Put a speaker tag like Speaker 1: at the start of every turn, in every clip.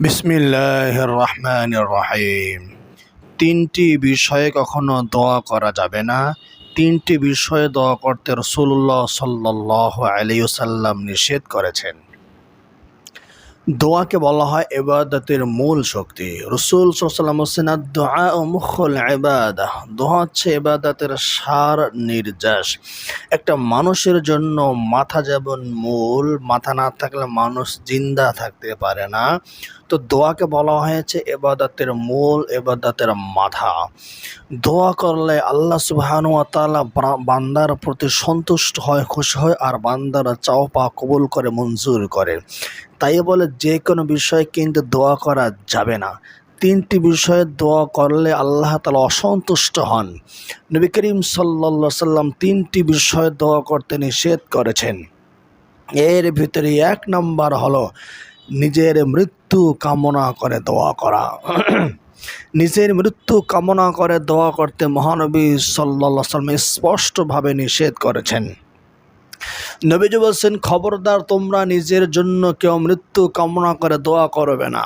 Speaker 1: বিসমিল্লাহ রহমান রহিম তিনটি বিষয়ে কখনো দোয়া করা যাবে না। তিনটি বিষয়ে দোয়া করতে রসুল্লাহ সাল্লাহ আলিউসাল্লাম নিষেধ করেছেন। দোয়াকে বলা হয় এবাদতের মূল শক্তি। রসুল সাল্লাম হোসেন দোয়া ও মুখল এবাদা দোয়া হচ্ছে এবাদতের সার নির্যাস একটা মানুষের জন্য মাথা যেমন মূল, মাথা না থাকলে মানুষ জিন্দা থাকতে পারে না। তো দোয়াকে বলা হয়েছে এবাদতের মূল এবাদতের মাথা। দোয়া করলে আল্লাহ সুবাহানুয়া তালা বান্দার প্রতি সন্তুষ্ট হয়, খুশি হয় আর বান্দারা চাও পা কবুল করে, মঞ্জুর করে। তাই বলে যে কোনো বিষয়ে কিন্তু দোয়া করা যাবে না। তিনটি বিষয়ে দোয়া করলে আল্লাহ তালা অসন্তুষ্ট হন। নবী করিম সাল্লা সাল্লাম তিনটি বিষয়ে দোয়া করতে নিষেধ করেছেন। এর ভিতরে এক নম্বর হলো নিজের মৃত্যু কামনা করে দোয়া করা। নিজের মৃত্যু কামনা করে দোয়া করতে মহানবী সাল্লা সাল্লাম স্পষ্টভাবে নিষেধ করেছেন। নবীজি বলছেন, খবরদার তোমরা নিজের জন্য কেউ মৃত্যু কামনা করে দোয়া করবে না।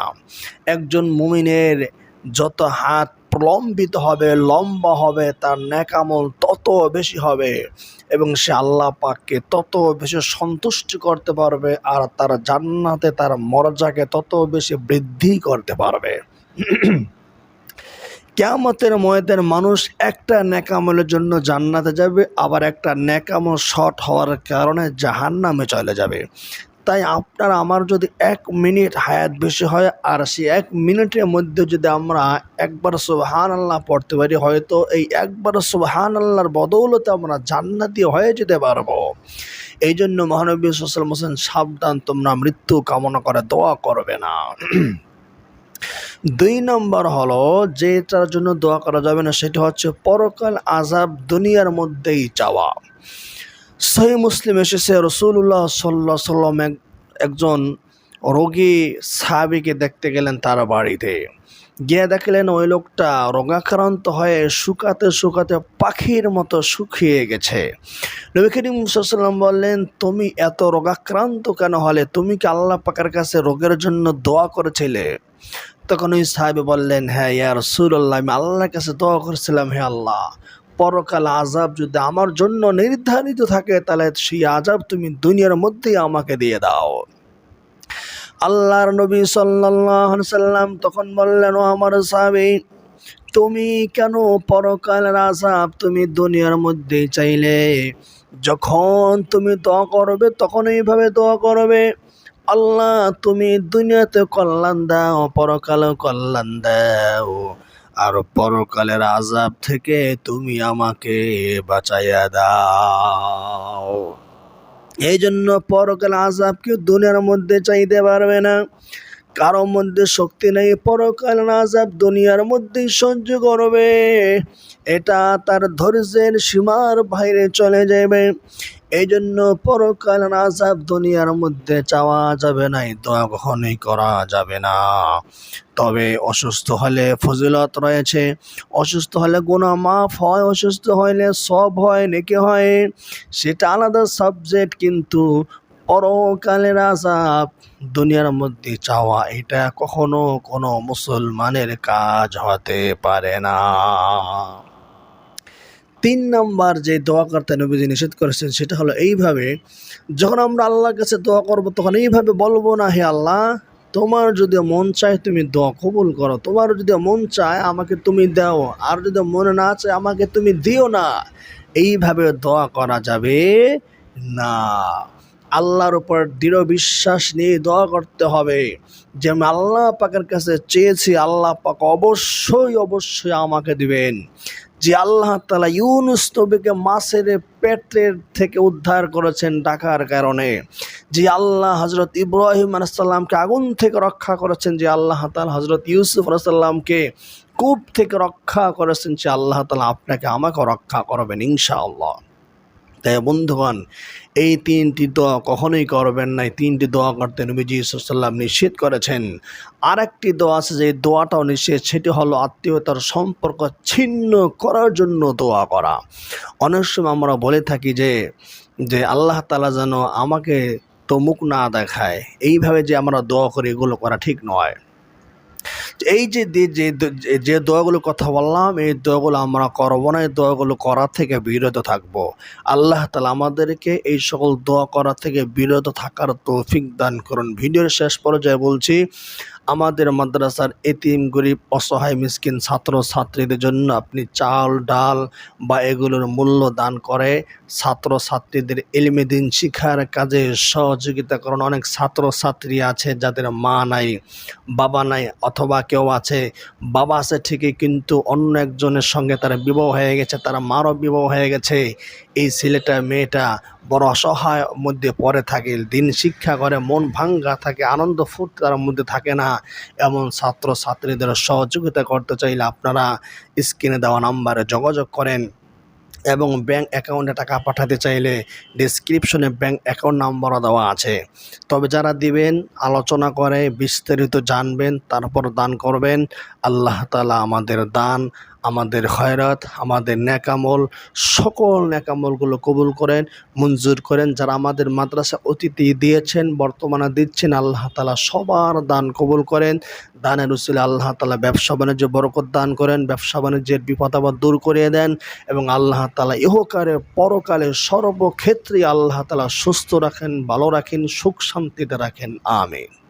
Speaker 1: একজন মুমিনের যত হাত প্রলম্বিত হবে, লম্বা হবে, তার ন্যাকামল তত বেশি হবে এবং সে আল্লাহ পাককে তত বেশি সন্তুষ্টি করতে পারবে আর তার জান্নাতে তার মর্যাকে তত বেশি বৃদ্ধি করতে পারবে। কেয়ামতের ময়দের মানুষ একটা ন্যাকামলের জন্য জান্নাতে যাবে, আবার একটা ন্যাকামল শর্ট হওয়ার কারণে জাহান নামে চলে যাবে। তাই আপনার আমার যদি এক মিনিট হায়াত বেশি হয়, আর সেই এক মিনিটের মধ্যে যদি আমরা একবার সুবহান আল্লাহ পড়তে পারি, হয়তো এই একবার সুবহান আল্লাহর বদৌলতে আমরা জান্নাতি হয়ে যেতে পারব। এই জন্য মহানবী সাল্লাম হোসেন সাবধান, তোমরা মৃত্যু কামনা করে, দোয়া করবে না। দুই নম্বর হলো যেটার জন্য দোয়া করা যাবে না, সেটা হচ্ছে পরকাল আজাব দুনিয়ার মধ্যেই চাওয়া সহি মুসলিম এসেছে রসুল্লাহ সাল্লা সাল্লাম একজন রোগী সাহাবিকে দেখতে গেলেন তার বাড়িতে। গিয়ে দেখলেন ওই লোকটা রোগাক্রান্ত হয়ে শুকাতে শুকাতে পাখির মতো শুকিয়ে গেছে। নবী সাল্লাম বললেন, তুমি এত রোগাক্রান্ত কেন হলে? তুমি কি আল্লাহ পাকের কাছে রোগের জন্য দোয়া করেছিলে? তখন ওই সাহেব বললেন হ্যাঁ ইয়ার সুরল্লাহ আমি আল্লাহর কাছে দোয়া করেছিলাম, হে আল্লাহ। পরকাল আজাব যদি আমার জন্য নির্ধারিত থাকে, তাহলে সেই আজাব তুমি দুনিয়ার মধ্যেই আমাকে দিয়ে দাও। আল্লাহর নবী সাল্লাম তখন বললেন, ও আমার সাহাবি, তুমি কেন পরকালের আজাব তুমি দুনিয়ার মধ্যেই চাইলে? যখন তুমি দোয়া করবে, তখন এইভাবে দোয়া করবে। আল্লাহ, তুমি দুনিয়াতে কল্যাণ দাও পরকালে কল্যাণ দাও। আর পরকালের আজাব থেকে তুমি আমাকে বাঁচাইয়া দাও। এই জন্য পরকাল আজাব কেউ দুনিয়ার মধ্যে চাইতে পারবে না। কারও মধ্যে শক্তি নেই, পরকাল আজাব দুনিয়ার মধ্যেই সহ্য করবে। এটা তার ধৈর্যের সীমার বাইরে চলে যাবে। এই জন্য পরকাল আজাব দুনিয়ার মধ্যে চাওয়া যাবে না দোয়া কখনোই করা যাবে না। তবে অসুস্থ হলে ফজিলত রয়েছে, অসুস্থ হলে গুণা মাফ হয়, অসুস্থ হলে সব হয়, নেকে হয়, সেটা আলাদা সাবজেক্ট কিন্তু পরকালের আজাব দুনিয়ার মধ্যে চাওয়া, এটা কখনো কোনো মুসলমানের কাজ হতে পারে না। তিন নাম্বার যে দোয়া করতে নবীজি নিষেধ করেছেন, সেটা হলো এইভাবে, যখন আমরা আল্লাহর কাছে দোয়া করব, তখন এইভাবে বলব না, হে আল্লাহ, তোমার যদি মন চায় তুমি দোয়া কবুল করো, তোমার যদি মন চায় আমাকে তুমি দাও, আর যদি মনে না চায় আমাকে তুমি দিও না এইভাবে দোয়া করা যাবে না। আল্লাহর উপর দৃঢ় বিশ্বাস নিয়ে দোয়া করতে হবে। যে আমি আল্লাহ পাকের কাছে চেয়েছি, আল্লাহ পাক অবশ্যই অবশ্যই আমাকে দিবেন। যে আল্লাহ তালা ইউনুস নবীকে মাছের পেটের থেকে উদ্ধার করেছেন ডাকার কারণে। যে আল্লাহ হজরত ইব্রাহিম আলাইসাল্লামকে আগুন থেকে রক্ষা করেছেন, যে আল্লাহ তালা হজরত ইউসুফ আলাইসাল্লামকে কূপ থেকে রক্ষা করেছেন যে আল্লাহ তালা আপনাকে আমাকে রক্ষা করবেন ইনশাআল্লাহ। তাই বন্ধুগণ, এই তিনটি দোয়া কখনোই করবেন না। তিনটি দোয়া করতে নবীজি সাল্লাম নিষেধ করেছেন। আর একটি দোয়া আছে, যে দোয়াটাও নিষেধ, সেটি হলো আত্মীয়তার সম্পর্ক ছিন্ন করার জন্য দোয়া করা। অনেক সময় আমরা বলে থাকি যে যে আল্লাহ তালা যেন আমাকে তো মুখ না দেখায়। এইভাবে যে আমরা দোয়া করি, এগুলো করা ঠিক নয়। এই যে যে- যে দোয়াগুলো কথা বললাম, এই দোয়াগুলো আমরা করব না, এই দোয়াগুলো করা থেকে বিরত থাকব। আল্লাহ তালা আমাদেরকে এই সকল দোয়া করা থেকে বিরত থাকার তৌফিক দান করুন। ভিডিওর শেষ পর্যায়ে বলছি আমাদের মাদ্রাসার এতিম, গরিব, অসহায়, মিসকিন ছাত্র, ছাত্রীদের জন্য আপনি চাল, ডাল বা এগুলোর মূল্য দান করে ছাত্র ছাত্রীদের এলমে দিন শিক্ষার কাজে সহযোগিতা করেন। অনেক ছাত্র ছাত্রী আছে যাদের মা নাই, বাবা নাই অথবা কেউ আছে, বাবা আছে ঠিকই কিন্তু অন্য একজনের সঙ্গে তারা বিবাহ হয়ে গেছে, তারা মারও বিবাহ হয়ে গেছে। এই ছেলেটা, মেয়েটা বড় অসহায় মধ্যে পড়ে থাকে, দিন শিক্ষা করে, মন ভাঙ্গা থাকে, আনন্দ ফুর্তি তার মধ্যে থাকে না। এমন ছাত্র ছাত্রীদের সহযোগিতা করতে চাইলে আপনারা স্ক্রিনে দেওয়া নাম্বারে যোগাযোগ করেন এবং ব্যাংক অ্যাকাউন্টে টাকা পাঠাতে চাইলে ডিসক্রিপশনে ব্যাংক অ্যাকাউন্ট নাম্বারও দেওয়া আছে। তবে যারা দিবেন, আলোচনা করে, বিস্তারিত জানবেন, তারপর দান করবেন, আল্লাহ তালা আমাদের দান আমাদের খয়রাত, আমাদের ন্যাকামল, সকল ন্যাকামলগুলো কবুল করেন, মঞ্জুর করেন, যারা আমাদের মাদ্রাসা অতিথি দিয়েছেন, বর্তমানে দিচ্ছেন, আল্লাহ তালা সবার দান কবুল করেন। দানের উসিলে আল্লাহ তালা ব্যবসা বাণিজ্য বরকত দান করেন, ব্যবসা বাণিজ্যের বিপদ আবার দূর করিয়ে দেন এবং আল্লাহ তালা ইহকারে পরকালে সর্বক্ষেত্রে আল্লাহ তালা সুস্থ রাখেন, ভালো রাখেন, সুখ শান্তিতে রাখেন। আমিন।